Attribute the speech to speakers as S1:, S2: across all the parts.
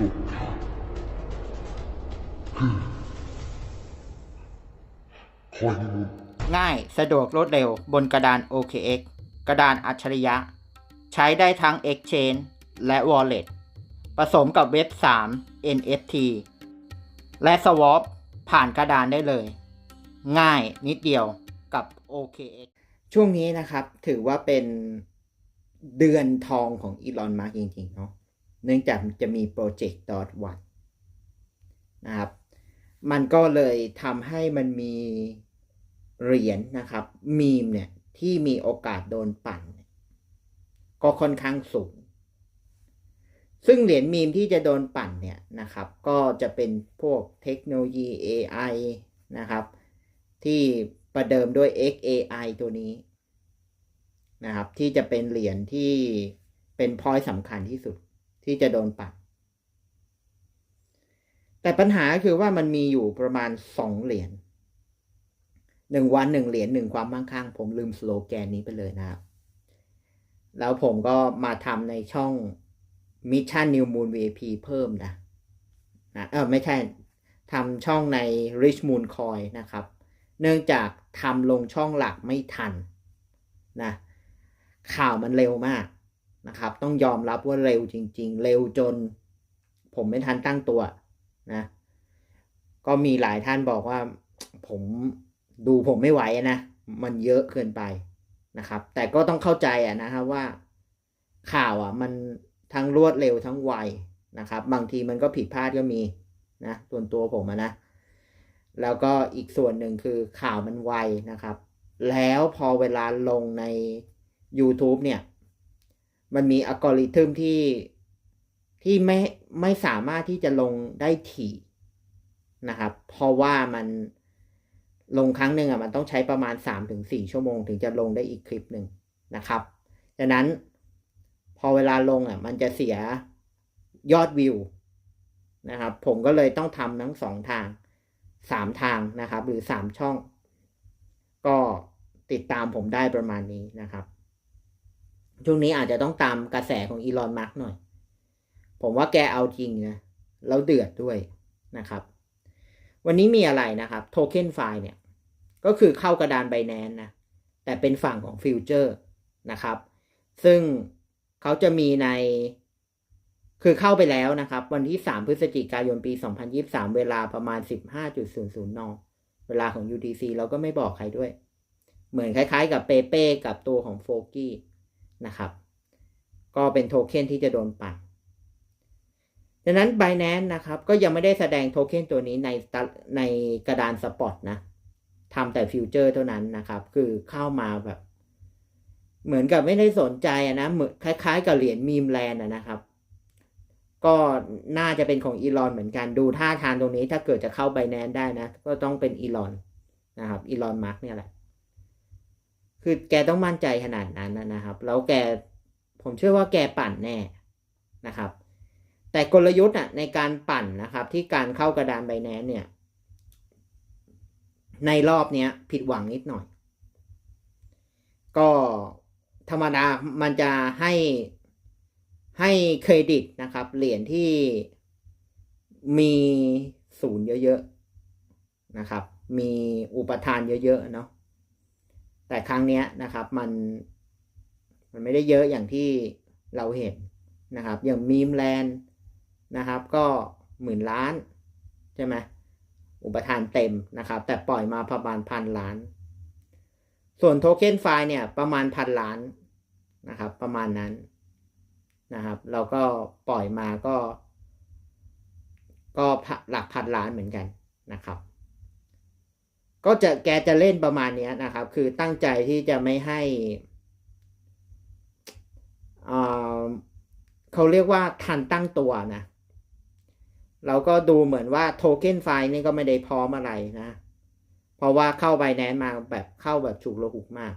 S1: สุดคือคอยมุน
S2: ง่ายสะดวกรวดเร็วบนกระดาน OKX กระดานอัจฉริยะ ใช้ได้ทั้ง Exchange และ Wallet ผสมกับเว็บ 3 NFT และ Swap ผ่านกระดานได้เลย ง่ายนิดเดียวกับ OKX ช่วงนี้นะครับถือว่าเป็นเดือนทองของอีลอนมาร์กจริงๆเนาะ เนื่องจากจะมีโปรเจกต์ดอทวันนะครับ มันก็เลยทำให้มันมีเหรียญนะครับ มีมเนี่ยที่มีโอกาสโดนปั่น ก็ค่อนข้างสูง ซึ่งเหรียญมีมที่จะโดนปั่นเนี่ยนะครับ ก็จะเป็นพวกเทคโนโลยี AI นะครับ ที่ประเดิมด้วย XAI ตัวนี้นะครับ ที่จะเป็นเหรียญที่เป็นพอยสำคัญที่สุด ที่จะโดนปั่นแต่ปัญหาคือว่ามันมีอยู่ประมาณสองเหรียญหนึ่งวันหนึ่งเหรียญหนึ่งความมั่งคั่ง ผมลืมสโลแกนนี้ไปเลยนะครับ แล้วผมก็มาทำในช่อง Mission New Moon VIP เพิ่มนะนะเออไม่ใช่ทำช่องใน Rich Moon Coin นะครับ เนื่องจากทำลงช่องหลักไม่ทันนะข่าวมันเร็วมาก นะครับ ต้องยอมรับว่าเร็วจริง ๆ เร็วจน ผมไม่ทันตั้งตัวนะ ก็มีหลายท่านบอกว่า ผมดูผมไม่ไหวนะ มันเยอะเกินไปนะครับ แต่ก็ต้องเข้าใจอะนะครับว่าข่าวอะ มันทั้งรวดเร็วทั้งไวนะครับ บางทีมันก็ผิดพลาดก็มีนะส่วนตัวผมะนะ แล้วก็อีกส่วนหนึ่งคือข่าวมันไวนะครับ แล้วพอเวลาลงใน YouTube เนี่ย มันมีอัลกอริทึมที่ที่ไม่ไม่สามารถที่จะลงได้ถี่นะครับ เพราะว่ามันลงครั้งหนึ่งอะมันต้องใช้ประมาณ 3-4 ชั่วโมง ถึงจะลงได้อีกคลิปหนึ่งนะครับดังนั้นพอเวลาลงอะมันจะเสียยอดวิวนะครับ ผมก็เลยต้องทำทั้งสองทางสามทางนะครับ หรือสามช่อง ก็ติดตามผมได้ประมาณนี้นะครับ ช่วงนี้อาจจะต้องตามกระแสของอีลอนมาร์กหน่อย ผมว่าแกเอาจริงนะ แล้วเดือดด้วยนะครับ วันนี้มีอะไรนะครับ โทเค็นไฟล์เนี่ย ก็คือเข้ากระดานไบแนนนะ แต่เป็นฝั่งของฟิวเจอร์นะครับ ซึ่งเขาจะมีใน คือเข้าไปแล้วนะครับ วันที่ 3 พฤศจิกายนปี 2023 เวลาประมาณ 15.00น เวลาของ UTC เราก็ไม่บอกใครด้วย เหมือนคล้ายๆ กับเปเป้กับตัวของโฟกี้ นะครับ ก็เป็นโทเค็นที่จะโดนปั่นดังนั้น Binance นะครับ ก็ยังไม่ได้แสดงโทเค็นตัวนี้ในในกระดานสปอตนะทำแต่ฟิวเจอร์เท่านั้นนะครับ คือเข้ามาแบบ เหมือนกับไม่ได้สนใจนะเหมือนคล้าย ๆ กับเหรียญมีมแลนด์นะครับ ก็น่าจะเป็นของอีลอนเหมือนกันดูท่าทางตรงนี้ถ้าเกิดจะเข้า Binance ได้นะ ก็ต้องเป็นอีลอนนะครับอีลอนมาร์กเนี่ยแหละ คือแกต้องมั่นใจขนาดนั้นนะครับ แล้วแกผมเชื่อว่าแกปั่นแน่นะครับ แต่กลยุทธ์อะในการปั่นนะครับ ที่การเข้ากระดานไบแนนเนี่ย ในรอบเนี้ย ผิดหวังนิดหน่อย ก็ธรรมดามันจะให้ให้เครดิตนะครับ เหรียญที่มีศูนย์เยอะๆนะครับ มีอุปทานเยอะๆเนาะ แต่ครั้งนี้นะครับมันมันไม่ได้เยอะอย่างที่เราเห็นนะครับ อย่างมีมแลนด์นะครับ ก็หมื่นล้านใช่ไหมอุปทานเต็มนะครับ แต่ปล่อยมาประมาณพันล้าน ส่วนโทเค็นไฟเนี่ยประมาณพันล้านนะครับ ประมาณนั้นนะครับ เราก็ปล่อยมาก็ ก็หลักพันล้านเหมือนกันนะครับ ก็จะแกจะเล่นประมาณนี้นะครับ คือตั้งใจที่จะไม่ให้เขาเรียกว่าทันตั้งตัวนะเราก็ดูเหมือนว่าโทเค็นไฟล์นี่ก็ไม่ได้พร้อมอะไรนะ เพราะว่าเข้าไบแนนมาแบบเข้าแบบฉุกระหุกมาก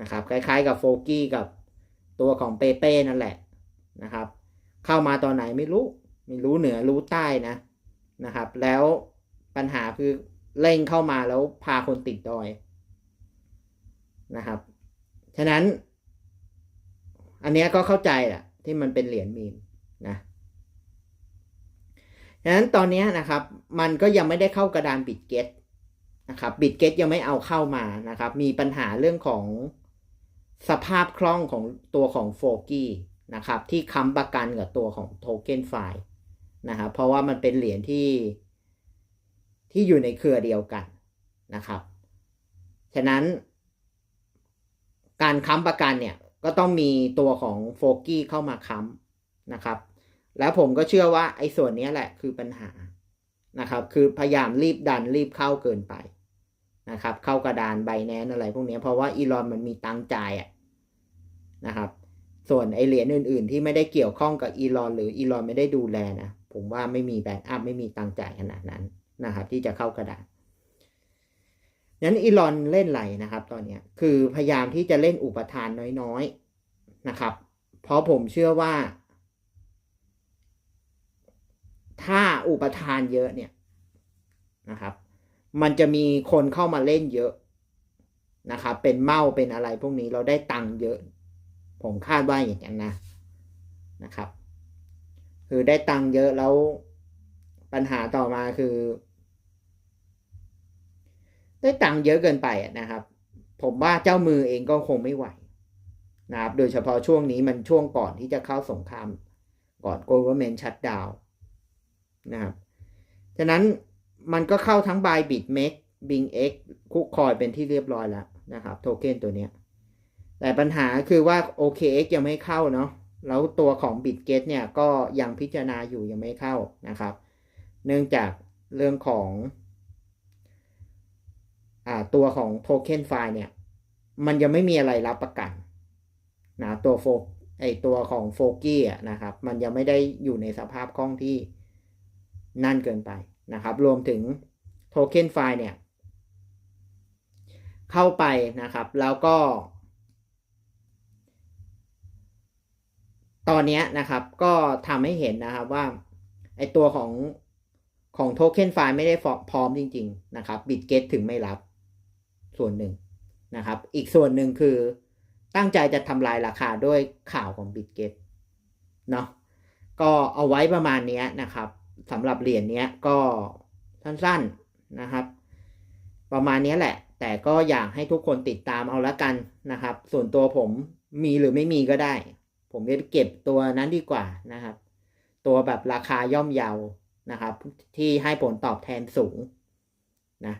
S2: นะครับ คล้ายๆกับโฟกี้กับตัวของเปเป้นั่นแหละนะครับ เข้ามาตอนไหนไม่รู้ ไม่รู้เหนือรู้ใต้นะนะครับ แล้วปัญหาคือ เร่งเข้ามาแล้วพาคนติดดอยนะครับ ฉะนั้น อันนี้ก็เข้าใจแหละที่มันเป็นเหรียญมีมนะฉะนั้นตอนนี้นะครับ มันก็ยังไม่ได้เข้ากระดานบิตเกตนะครับบิตเกตยังไม่เอาเข้ามานะครับ มีปัญหาเรื่องของสภาพคล่องของตัวของโฟกี้นะครับ ที่ค้ำประกันกับตัวของโทเค็นไฟล์นะครับเพราะว่ามันเป็นเหรียญที่ ที่อยู่ในเครือเดียวกันนะครับ ฉะนั้น การค้ำประกันเนี่ยก็ต้องมีตัวของโฟกี้เข้ามาค้ำนะครับ แล้วผมก็เชื่อว่าไอ้ส่วนนี้แหละคือปัญหานะครับ คือพยายามรีบดันรีบเข้าเกินไปนะครับ เข้ากระดานใบแนนอะไรพวกนี้เพราะว่าอีลอนมันมีตังจ่ายอะนะครับ ส่วนไอเหรียญอื่น ๆ ที่ไม่ได้เกี่ยวข้องกับอีลอนหรืออีลอนไม่ได้ดูแลนะ ผมว่าไม่มีแบ็กอัพไม่มีตังจ่ายขนาดนั้น นะครับ ที่จะเข้ากระดานนั้นอีลอนเล่นไหลนะครับ ตอนนี้คือพยายามที่จะเล่นอุปทานน้อยๆนะครับ เพราะผมเชื่อว่า ถ้าอุปทานเยอะเนี่ยนะครับ มันจะมีคนเข้ามาเล่นเยอะนะครับ เป็นเมาเป็นอะไรพวกนี้เราได้ตังค์เยอะ ผมคาดว่าอย่างนั้นนะนะครับ คือได้ตังค์เยอะแล้วปัญหาต่อมาคือ ได้ตังค์เยอะเกินไปนะครับ ผมว่าเจ้ามือเองก็คงไม่ไหวนะครับ โดยเฉพาะช่วงนี้มันช่วงก่อนที่จะเข้าสงคราม ก่อน government shutdown นะครับฉะนั้นมันก็เข้าทั้ง Bybit Make Bing X คุกคอยเป็นที่เรียบร้อยแล้วนะครับ โทเค็นตัวเนี้ย แต่ปัญหาคือว่า OKX ยังไม่เข้าเนาะแล้วตัวของ BitGet เนี่ยก็ยังพิจารณาอยู่ยังไม่เข้านะครับ เนื่องจากเรื่องของ ตัวของโทเค็นไฟล์เนี่ย มันยังไม่มีอะไรรับประกันนะตัวโฟไอตัวของโฟกี้นะครับ มันยังไม่ได้อยู่ในสภาพคล่องที่นั่นเกินไปนะครับ รวมถึงโทเค็นไฟล์เนี่ย เข้าไปนะครับ แล้วก็ ตอนนี้นะครับ ก็ทำให้เห็นนะครับว่า ไอตัวของของโทเค็นไฟล์ไม่ได้พร้อมจริง ๆ นะครับบิตเกตถึงไม่รับ ส่วนหนึ่งนะครับ อีกส่วนหนึ่งคือตั้งใจจะทำลายราคาด้วยข่าวของบิตเกตเนาะก็เอาไว้ประมาณนี้นะครับสำหรับเหรียญนี้ก็สั้นๆนะครับ ประมาณนี้แหละ แต่ก็อยากให้ทุกคนติดตามเอาละกันนะครับ ส่วนตัวผมมีหรือไม่มีก็ได้ ผมจะเก็บตัวนั้นดีกว่านะครับ ตัวแบบราคาย่อมเยานะครับ ที่ให้ผลตอบแทนสูงนะ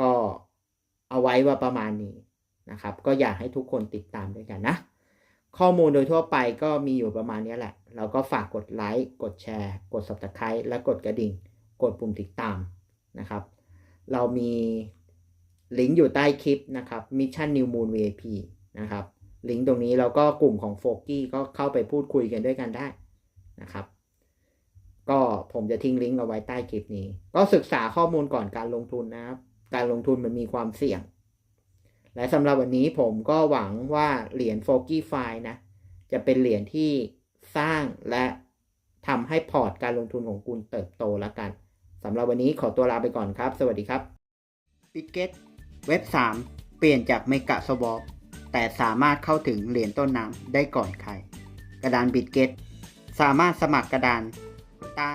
S2: ก็ เอาไว้ว่าประมาณนี้นะครับ ก็อยากให้ทุกคนติดตามด้วยกันนะ ข้อมูลโดยทั่วไปก็มีอยู่ประมาณนี้แหละ เราก็ฝากกดไลค์ กดแชร์ กด subscribe และกดกระดิ่ง กดปุ่มติดตามนะครับ เรามีลิงก์อยู่ใต้คลิปนะครับ Mission New Moon VIP นะครับ ลิงก์ตรงนี้เราก็กลุ่มของโฟกี้ก็เข้าไปพูดคุยกันด้วยกันได้นะครับ ก็ผมจะทิ้งลิงก์เอาไว้ใต้คลิปนี้ ก็ศึกษาข้อมูลก่อนการลงทุนนะครับ การลงทุนมันมีความเสี่ยง และสำหรับวันนี้ผมก็หวังว่าเหรียญโฟกี้ไฟนะ จะเป็นเหรียญที่สร้างและทำให้พอร์ตการลงทุนของคุณเติบโตแล้วกันสำหรับวันนี้ขอตัวลาไปก่อนครับ สวัสดีครับ b i t g e t เว็บ 3 เปลี่ยนจากเมกะสวอปแต่สามารถเข้าถึงเหรียญต้นน้ำได้ก่อนใคร กระดาน b i t g e t สามารถสมัครกระดานใต้